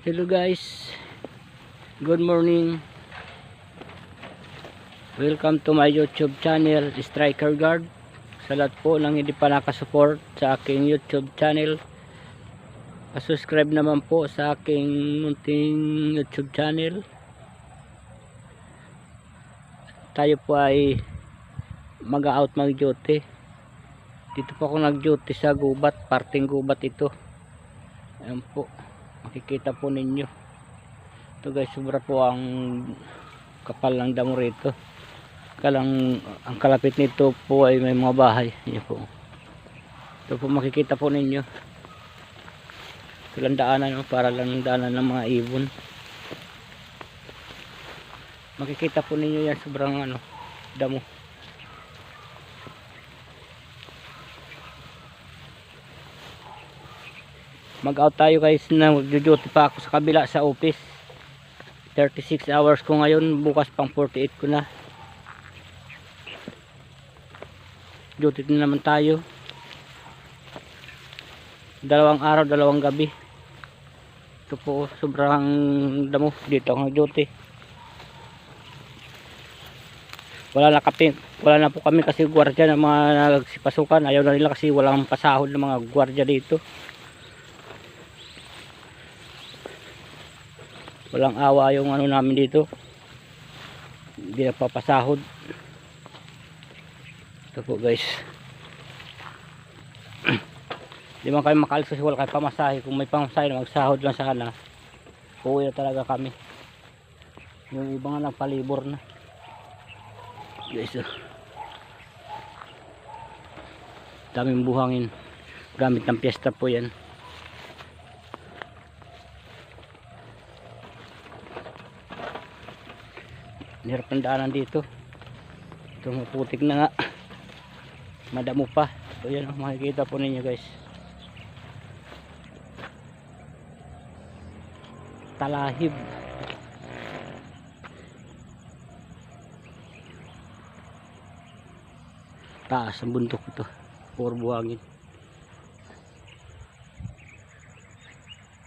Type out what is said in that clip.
Hello guys. Good morning. Welcome to my YouTube channel, Striker Guard. Sa lahat po ng hindi pa nakasupport sa aking YouTube channel, subscribe naman po sa aking munting YouTube channel. Tayo po ay mag-out mag-duty. Dito po ako nag-duty sa gubat, parting gubat ito. Ayan po makikita po ninyo. Ito guys sobra po ang kapal ng damo rito. Kalang ang kalapit nito po ay may mga bahay. Yan po. Ito po makikita po ninyo. Ito lang daanan no? para lang daanan ng mga ibon. Makikita po ninyo yan sobrang ano damo mag out tayo guys na magjo-duty pa ako sa kabila sa office. 36 hours ko ngayon bukas pang 48 ko na. Duty na naman tayo. Dalawang araw dalawang gabi. Ito po sobrang damo. Dito ang duty. Wala na kami wala na po kami kasi gwardiya ng mga nagsipasukan. Ayaw na nila kasi walang pasahod ng mga gwardiya dito walang awa yung ano namin dito. Hindi na papasahod ito po guys. Di man kami makalis kasi wala kayo pamasahe. Kung may pamasahe na magsahod lang sana. Uuwi na talaga kami. Yung iba nga nagpalibor na. Guys oh. daming buhangin. Gamit ng piyesta po yan hirap ng daanan dito ito maputik na nga. Madamo pa so yan ang makikita po ninyo guys. Talahib. Taas ang bundok ito puro buhangin